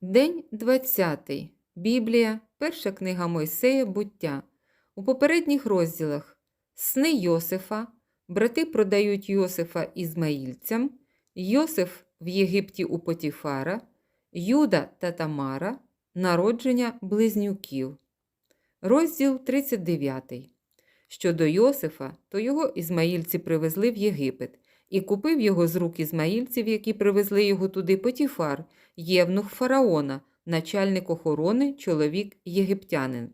День 20. Біблія, перша книга Мойсея, буття. У попередніх розділах Сни Йосифа, брати продають Йосифа ізмаїльцям, Йосиф в Єгипті у Потіфара, Юда та Тамара, народження близнюків. Розділ 39. Щодо Йосифа, то його ізмаїльці привезли в Єгипет, і купив його з рук ізмаїльців, які привезли його туди Потіфар, євнух фараона, начальник охорони, чоловік єгиптянин.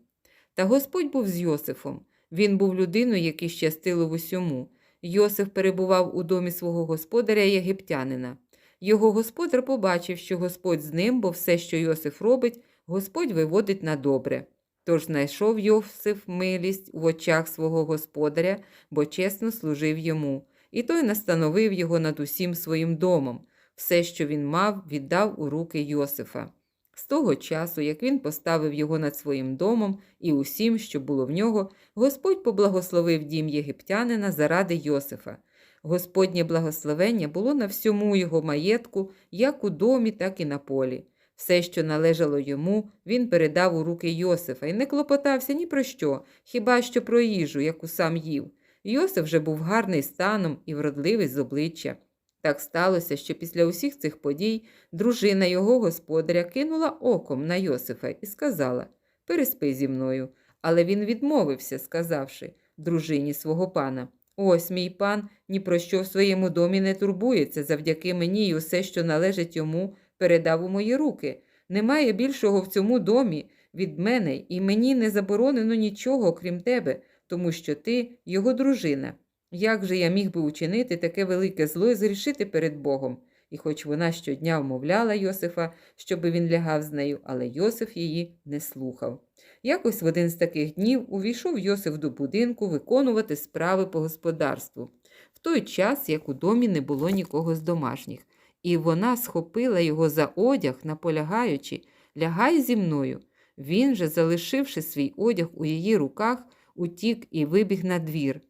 Та Господь був з Йосифом. Він був людиною, який щастило в усьому. Йосиф перебував у домі свого господаря єгиптянина. Його господар побачив, що Господь з ним, бо все, що Йосиф робить, Господь виводить на добре. Тож знайшов Йосиф милість в очах свого господаря, бо чесно служив йому, і той настановив його над усім своїм домом. Все, що він мав, віддав у руки Йосифа. З того часу, як він поставив його над своїм домом і усім, що було в нього, Господь поблагословив дім єгиптянина заради Йосифа. Господнє благословення було на всьому його маєтку, як у домі, так і на полі. Все, що належало йому, він передав у руки Йосифа і не клопотався ні про що, хіба що про їжу, яку сам їв. Йосиф вже був гарний станом і вродливий з обличчя. Так сталося, що після усіх цих подій дружина його господаря кинула оком на Йосифа і сказала Переспи зі мною. Але він відмовився, сказавши дружині свого пана Ось мій пан ні про що в своєму домі не турбується, завдяки мені і усе, що належить йому, передав у мої руки. Немає більшого в цьому домі від мене, і мені не заборонено нічого, окрім тебе, тому що ти його дружина. Як же я міг би учинити таке велике зло і зрішити перед Богом? І хоч вона щодня вмовляла Йосифа, щоби він лягав з нею, але Йосиф її не слухав. Якось в один з таких днів увійшов Йосиф до будинку виконувати справи по господарству, в той час, як у домі не було нікого з домашніх, і вона схопила його за одяг, наполягаючи лягай зі мною. Він же, залишивши свій одяг у її руках, утік і вибіг на двір.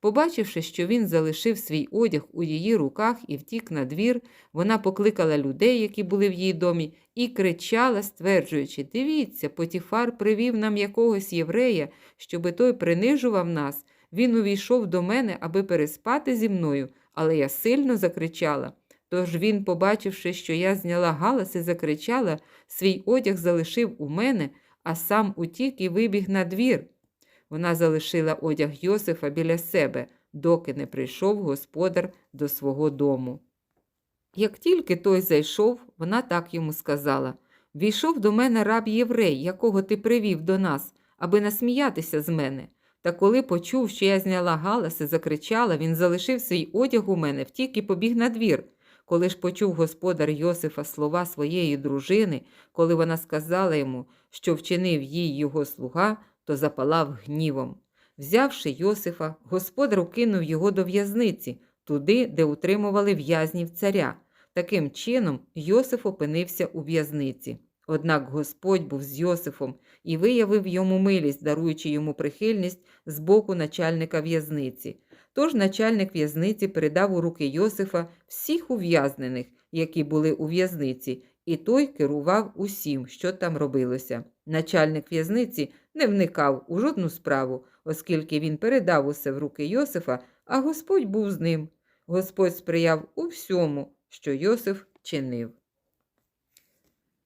Побачивши, що він залишив свій одяг у її руках і втік на двір, вона покликала людей, які були в її домі, і кричала, стверджуючи Дивіться, Потіфар привів нам якогось єврея, щоби той принижував нас. Він увійшов до мене, аби переспати зі мною, але я сильно закричала. Тож він, побачивши, що я зняла галас і закричала, свій одяг залишив у мене, а сам утік і вибіг на двір. Вона залишила одяг Йосифа біля себе, доки не прийшов господар до свого дому. Як тільки той зайшов, вона так йому сказала Війшов до мене раб єврей, якого ти привів до нас, аби насміятися з мене. Та коли почув, що я зняла галас і закричала, він залишив свій одяг у мене, втік і побіг на двір. Коли ж почув господар Йосифа слова своєї дружини, коли вона сказала йому, що вчинив їй його слуга, то запалав гнівом. Взявши Йосифа, господар кинув його до в'язниці, туди, де утримували в'язнів царя. Таким чином, Йосиф опинився у в'язниці. Однак Господь був з Йосифом і виявив йому милість, даруючи йому прихильність з боку начальника в'язниці. Тож начальник в'язниці передав у руки Йосифа всіх ув'язнених, які були у в'язниці, і той керував усім, що там робилося. Начальник в'язниці не вникав у жодну справу, оскільки він передав усе в руки Йосифа, а Господь був з ним. Господь сприяв у всьому, що Йосиф чинив.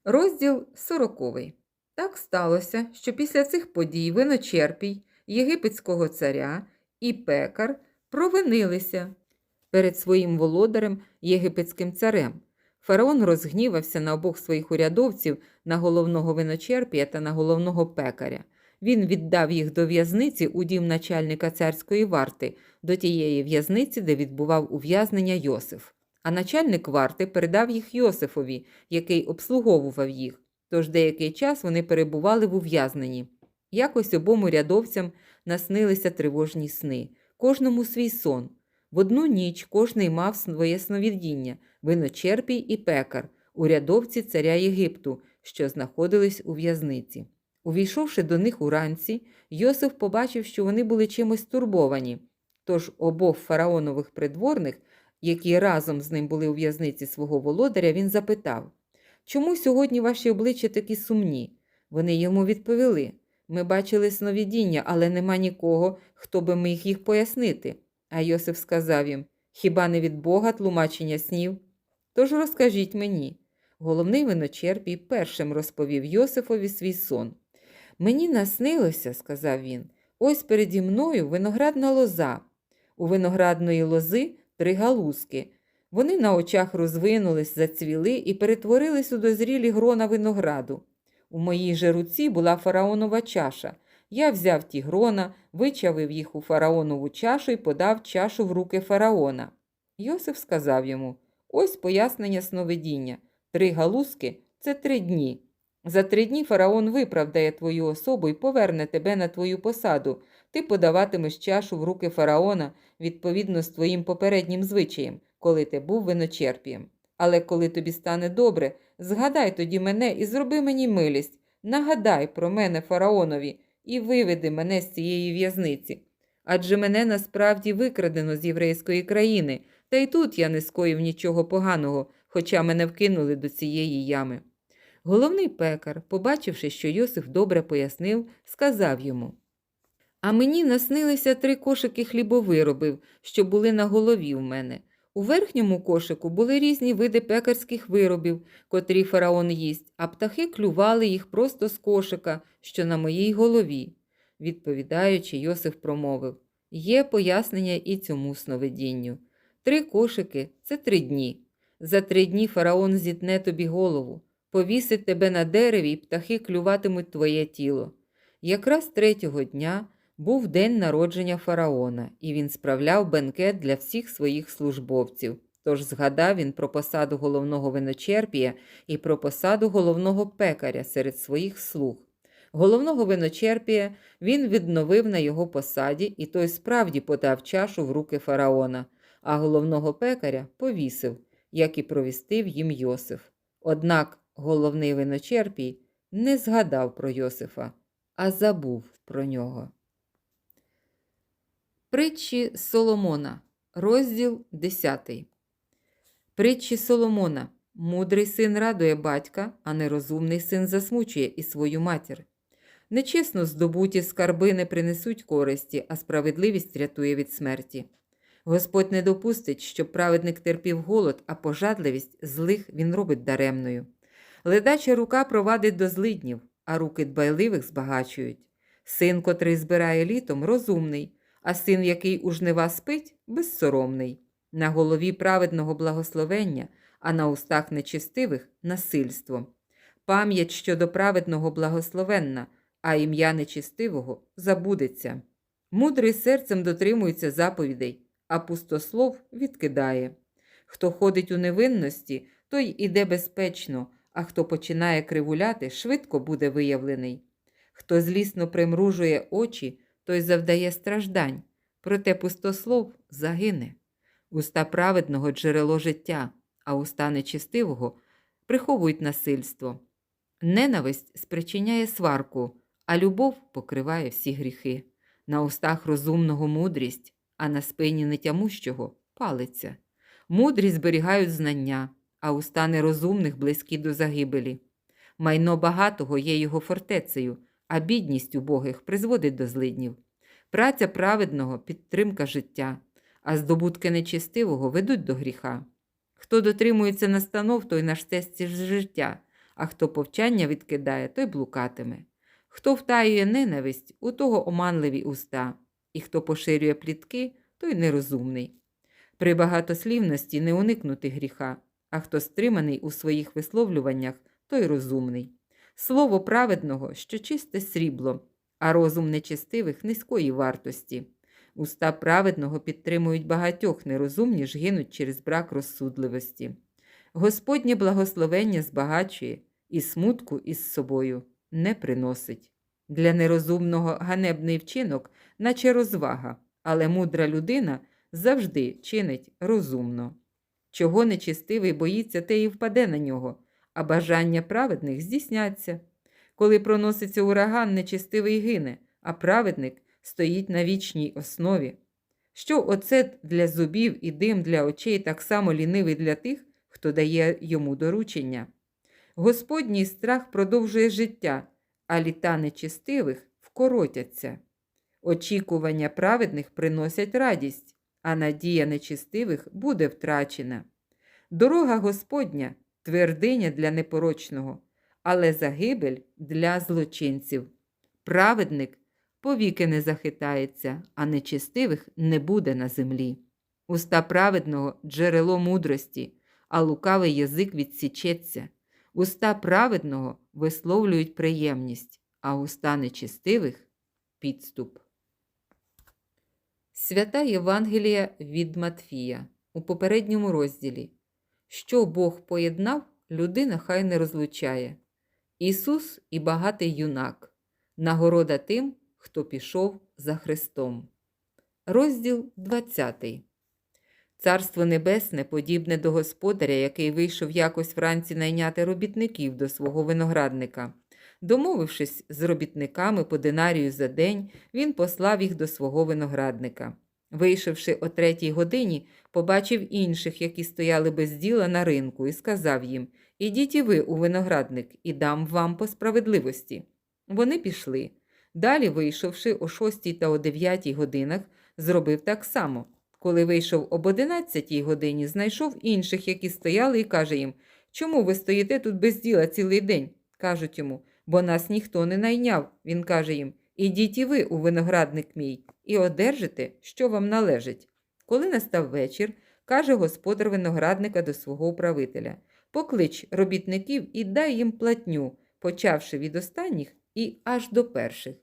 Розділ сороковий. Так сталося, що після цих подій виночерпій єгипетського царя і пекар провинилися перед своїм володарем єгипетським царем. Фараон розгнівався на обох своїх урядовців, на головного виночерпія та на головного пекаря. Він віддав їх до в'язниці у дім начальника царської варти, до тієї в'язниці, де відбував ув'язнення Йосиф. А начальник варти передав їх Йосифові, який обслуговував їх. Тож деякий час вони перебували в ув'язненні. Якось обом урядовцям наснилися тривожні сни, кожному свій сон. В одну ніч кожний мав своє сновидіння виночерпій і пекар, урядовці царя Єгипту, що знаходились у в'язниці. Увійшовши до них уранці, Йосиф побачив, що вони були чимось турбовані. Тож обох фараонових придворних, які разом з ним були у в'язниці свого володаря, він запитав чому сьогодні ваші обличчя такі сумні? Вони йому відповіли Ми бачили сновидіння, але нема нікого, хто би міг їх пояснити. А Йосиф сказав їм Хіба не від Бога тлумачення снів? Тож розкажіть мені. Головний виночерпій першим розповів Йосифові свій сон. Мені наснилося, сказав він, ось переді мною виноградна лоза. У виноградної лози три галузки. Вони на очах розвинулись, зацвіли і перетворились у дозрілі грона винограду. У моїй же руці була фараонова чаша. Я взяв ті грона, вичавив їх у фараонову чашу і подав чашу в руки фараона. Йосиф сказав йому: Ось пояснення сновидіння. Три галузки це три дні. За три дні фараон виправдає твою особу і поверне тебе на твою посаду. Ти подаватимеш чашу в руки фараона відповідно з твоїм попереднім звичаєм, коли ти був виночерпієм. Але коли тобі стане добре, згадай тоді мене і зроби мені милість, нагадай про мене фараонові і виведи мене з цієї в'язниці. Адже мене насправді викрадено з єврейської країни, та й тут я не скоїв нічого поганого, хоча мене вкинули до цієї ями. Головний пекар, побачивши, що Йосиф добре пояснив, сказав йому А мені наснилися три кошики хлібовиробів, що були на голові в мене. У верхньому кошику були різні види пекарських виробів, котрі фараон їсть, а птахи клювали їх просто з кошика, що на моїй голові. Відповідаючи, Йосиф промовив Є пояснення і цьому сновидінню. Три кошики це три дні. За три дні фараон зітне тобі голову, повісить тебе на дереві, і птахи клюватимуть твоє тіло. Якраз третього дня був день народження фараона, і він справляв бенкет для всіх своїх службовців. Тож згадав він про посаду головного виночерпія і про посаду головного пекаря серед своїх слуг. Головного виночерпія він відновив на його посаді, і той справді подав чашу в руки фараона, а головного пекаря повісив, як і провістив їм Йосиф. Однак головний виночерпій не згадав про Йосифа, а забув про нього. Притчі Соломона, розділ 10. Притчі Соломона. Мудрий син радує батька, а нерозумний син засмучує і свою матір. Нечесно здобуті скарби не принесуть користі, а справедливість рятує від смерті. Господь не допустить, щоб праведник терпів голод, а пожадливість злих він робить даремною. Ледача рука провадить до злиднів, а руки дбайливих збагачують. Син, котрий збирає літом, розумний, а син, який у жнива спить, безсоромний. На голові праведного благословення, а на устах нечистивих насильство. Пам'ять щодо праведного благословенна, а ім'я нечистивого забудеться. Мудрий серцем дотримується заповідей, а пустослов відкидає. Хто ходить у невинності, той іде безпечно, а хто починає кривуляти, швидко буде виявлений. Хто злісно примружує очі, той завдає страждань, проте пустослов загине. Уста праведного джерело життя, а уста нечистивого приховують насильство. Ненависть спричиняє сварку, а любов покриває всі гріхи. На устах розумного мудрість, а на спині нетямущого палиця. Мудрі зберігають знання, а уста нерозумних близькі до загибелі. Майно багатого є його фортецею, а бідність убогих призводить до злиднів. Праця праведного підтримка життя, а здобутки нечистивого ведуть до гріха. Хто дотримується настанов, той на штесті життя, а хто повчання відкидає, той блукатиме. Хто втаює ненависть, у того оманливі уста, і хто поширює плітки, той нерозумний. При багатослівності не уникнути гріха, а хто стриманий у своїх висловлюваннях, той розумний. Слово праведного, що чисте срібло, а розум нечестивих низької вартості. Уста праведного підтримують багатьох, нерозумні ж гинуть через брак розсудливості. Господнє благословення збагачує і смутку із собою не приносить. Для нерозумного ганебний вчинок, наче розвага, але мудра людина завжди чинить розумно. Чого нечистивий боїться, те і впаде на нього, а бажання праведних здійсняться. Коли проноситься ураган, нечистивий гине, а праведник стоїть на вічній основі. Що оцет для зубів і дим для очей так само лінивий для тих, хто дає йому доручення. Господній страх продовжує життя, а літа нечистивих вкоротяться. Очікування праведних приносять радість, а надія нечистивих буде втрачена. Дорога Господня твердиня для непорочного, але загибель для злочинців. Праведник повіки не захитається, а нечистивих не буде на землі. Уста праведного джерело мудрості, а лукавий язик відсічеться. Уста праведного висловлюють приємність, а уста нечистивих підступ. Свята Євангелія від Матфія у попередньому розділі. Що Бог поєднав, людина хай не розлучає. Ісус і багатий юнак. Нагорода тим, хто пішов за Христом. Розділ 20. Царство Небесне подібне до господаря, який вийшов якось вранці найняти робітників до свого виноградника. Домовившись з робітниками по динарію за день, він послав їх до свого виноградника. Вийшовши о третій годині, побачив інших, які стояли без діла на ринку, і сказав їм Ідіть і ви у виноградник, і дам вам по справедливості. Вони пішли. Далі, вийшовши о шостій та о дев'ятій годинах, зробив так само. Коли вийшов об одинадцятій годині, знайшов інших, які стояли, і каже їм Чому ви стоїте тут без діла цілий день? кажуть йому, бо нас ніхто не найняв. Він каже їм Ідіть і ви у виноградник мій, і одержите, що вам належить. Коли настав вечір, каже господар виноградника до свого управителя Поклич робітників і дай їм платню, почавши від останніх і аж до перших.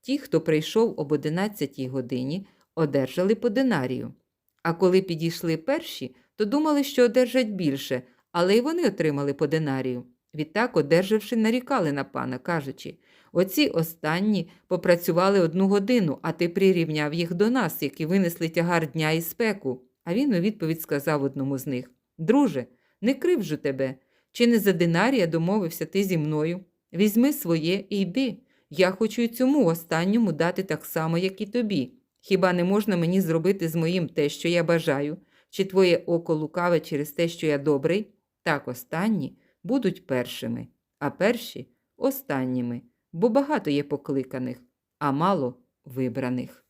Ті, хто прийшов об одинадцятій годині, одержали по динарію. А коли підійшли перші, то думали, що одержать більше, але й вони отримали по динарію. Відтак, одержавши, нарікали на пана, кажучи оці останні попрацювали одну годину, а ти прирівняв їх до нас, які винесли тягар дня і спеку. А він у відповідь сказав одному з них Друже, не кривжу тебе. Чи не за динарія домовився ти зі мною? Візьми своє і йди. Я хочу й цьому останньому дати так само, як і тобі. Хіба не можна мені зробити з моїм те, що я бажаю? Чи твоє око лукаве через те, що я добрий? Так останні будуть першими, а перші останніми, бо багато є покликаних, а мало вибраних.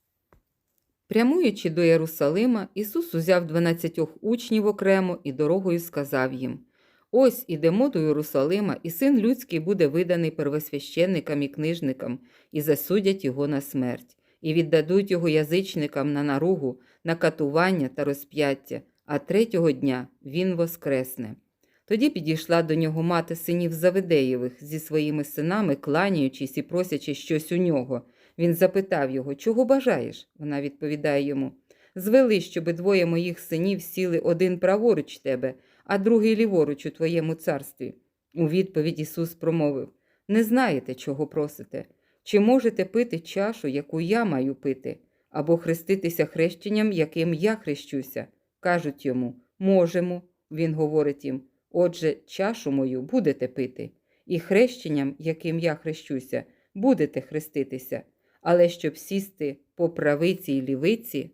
Прямуючи до Єрусалима, Ісус узяв дванадцятьох учнів окремо і дорогою сказав їм Ось ідемо до Єрусалима, і син людський буде виданий первосвященникам і книжникам, і засудять його на смерть, і віддадуть його язичникам на наругу, на катування та розп'яття, а третього дня він воскресне. Тоді підійшла до нього мати синів Завидеєвих зі своїми синами, кланяючись і просячи щось у нього. Він запитав його, чого бажаєш? Вона відповідає йому Звели, щоби двоє моїх синів сіли один праворуч тебе, а другий ліворуч у твоєму царстві. У відповідь Ісус промовив Не знаєте, чого просите, чи можете пити чашу, яку я маю пити, або хреститися хрещенням, яким я хрещуся? Кажуть йому Можемо. Він говорить їм Отже, чашу мою будете пити, і хрещенням, яким я хрещуся, будете хреститися, але щоб сісти по правиці й лівиці,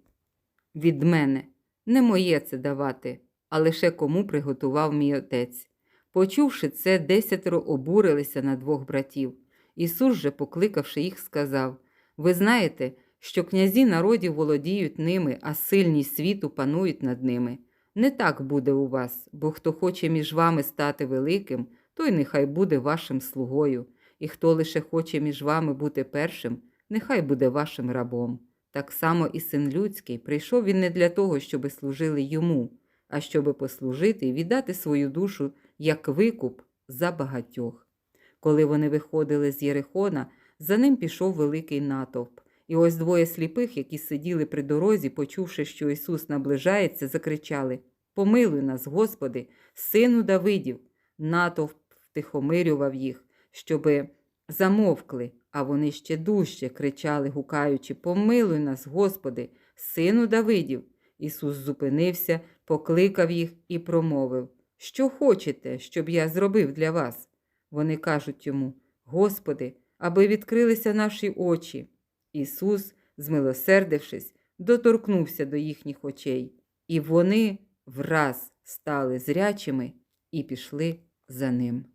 від мене не моє це давати, а лише кому приготував мій отець. Почувши це, десятеро обурилися на двох братів. Ісус же, покликавши їх, сказав Ви знаєте, що князі народів володіють ними, а сильні світу панують над ними. Не так буде у вас, бо хто хоче між вами стати великим, той нехай буде вашим слугою, і хто лише хоче між вами бути першим, нехай буде вашим рабом. Так само і син людський прийшов він не для того, щоби служили йому, а щоби послужити і віддати свою душу як викуп за багатьох. Коли вони виходили з Єрихона, за ним пішов великий натовп. І ось двоє сліпих, які сиділи при дорозі, почувши, що Ісус наближається, закричали Помилуй нас, Господи, сину Давидів. Натовп втихомирював їх, щоби замовкли, а вони ще дужче кричали, гукаючи Помилуй нас, Господи, сину Давидів. Ісус зупинився, покликав їх і промовив Що хочете, щоб я зробив для вас? Вони кажуть йому Господи, аби відкрилися наші очі. Ісус, змилосердившись, доторкнувся до їхніх очей, і вони враз стали зрячими і пішли за ним.